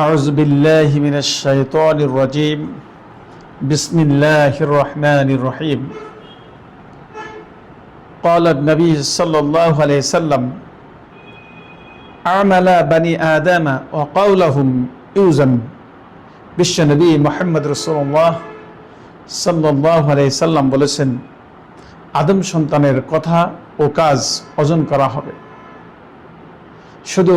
أعوذ بالله من الشيطان الرجيم بسم الله الرحمن الرحيم قال النبي صلى الله عليه وسلم عمل بني آدم وقولهم يوزن বিশ্বনবী মোহাম্মদ রসুল্লাহ সাল্লাহ সাল্লাম বলেছেন আদম সন্তানের কথা ও কাজ ওজন করা হবে শুধু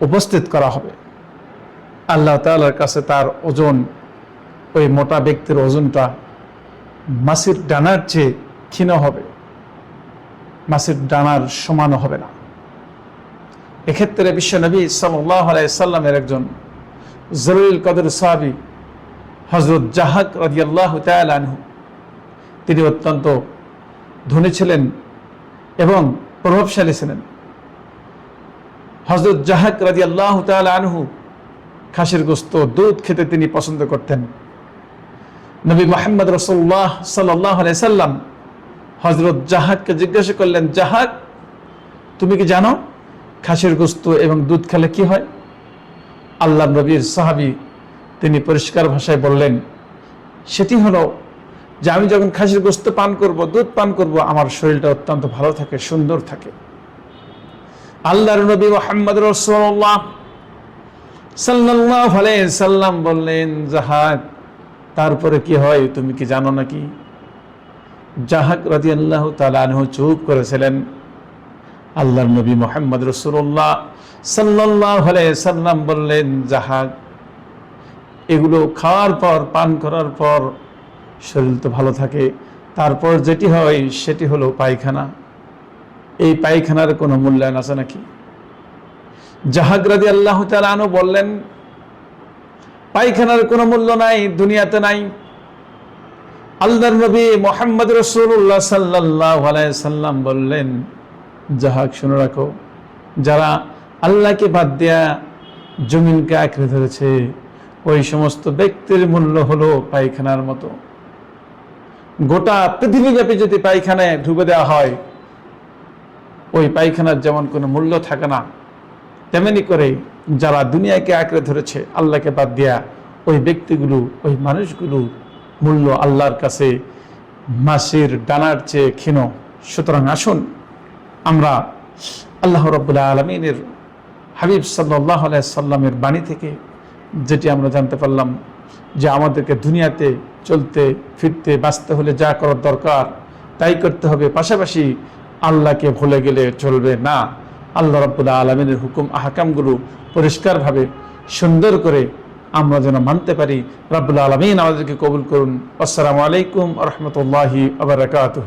উপস্থিত করা হবে। আল্লাহ তালার কাছে তার ওজন, ওই মোটা ব্যক্তির ওজনটা মাসির ডানার চেয়ে ক্ষীণ হবে। মাসির ডানার সমান হবে না। এক্ষেত্রে বিশ্বনবী সাল্লাহ সাল্লামের একজন জরুল কদর সাহাবি হজরত জাহাক রাজিয়াল্লাহ আনহু, তিনি অত্যন্ত ধনী ছিলেন এবং প্রভাবশালী ছিলেন। হজরত জাহাক রাজি আল্লাহ আনহু খাসির গোস্ত, দুধ খেতে তিনি পছন্দ করতেন। নবী মোহাম্মদ রসুল্লাহ সাল্লাহ সাল্লাম হজরত জাহাককে জিজ্ঞাসা করলেন, জাহাক, তুমি কি জানো খাসির গোস্ত এবং দুধ খেলে কি হয়? আল্লাহ নবীর সাহাবি তিনি পরিষ্কার ভাষায় বললেন, সেটি হলো যে আমি যখন খাসির গোস্ত পান করব, দুধ পান করব, আমার শরীরটা অত্যন্ত ভালো থাকে, সুন্দর থাকে। আল্লাহর নবী মোহাম্মদ রসুল্লাহ সাল্লাহ সাল্লাম বললেন জাহাক তারপরে কি হয় তুমি কি জানো নাকি? জাহাক রাজি আল্লাহ তালাহ চুপ করেছিলেন। আল্লাহর নবী মোহাম্মদ রসুল্লাহ সাল্লাহ সাল্লাম বললেন জাহাক এগুলো খাওয়ার পর, পান করার পর শরীর তো ভালো থাকে, তারপর যেটি হয় সেটি হলো পায়খানা। এই পায়খানার কোনো মূল্যায়ন আছে নাকি? জাহাগরাদি আল্লাহ তালু বললেন, পায়খানার কোনো মূল্য নাই, দুনিয়াতে নাই। আল্লাহর নবী মোহাম্মদ রসুল্লাহ সাল্লাহ সাল্লাম বললেন জাহাক শুনে রাখো, যারা আল্লাহকে বাদ দেয়া জমিনকে আঁকড়ে ধরেছে, ওই সমস্ত ব্যক্তির মূল্য হলো পায়খানার মতো। গোটা পৃথিবীব্যাপী যদি পায়খানায় ঢুকে দেওয়া হয় ওই পায়খানার যেমন কোনো মূল্য থাকে না, তেমনি করে যারা দুনিয়াকে আঁকড়ে ধরেছে, আল্লাহকে বাদ দেয়া ওই ব্যক্তিগুলো, ওই মানুষগুলো মূল্য আল্লাহর কাছে মাসির ডানার চেয়ে ক্ষীণ। সুতরাং আসুন আমরা আল্লাহ রব্বুল্লাহ আলমিনের হাবিব সাল্লাহ সাল্লামের বাণী থেকে, যেটি আমরা জানতে পারলাম যে আমাদেরকে দুনিয়াতে চলতে, ফিরতে, বাঁচতে হলে যা করার দরকার, তাই করতে হবে। পাশাপাশি আল্লাহকে ভুলে গেলে চলবে না। আল্লাহ রব্বুল্লা আলমিনের হুকুম, আহকামগুলো পরিষ্কারভাবে সুন্দর করে আমরা যেন মানতে পারি। রব্বুল্লা আলমিন আমাদেরকে কবুল করুন। আসসালামু আলাইকুম রহমতুল্লাহি আবরকাতহ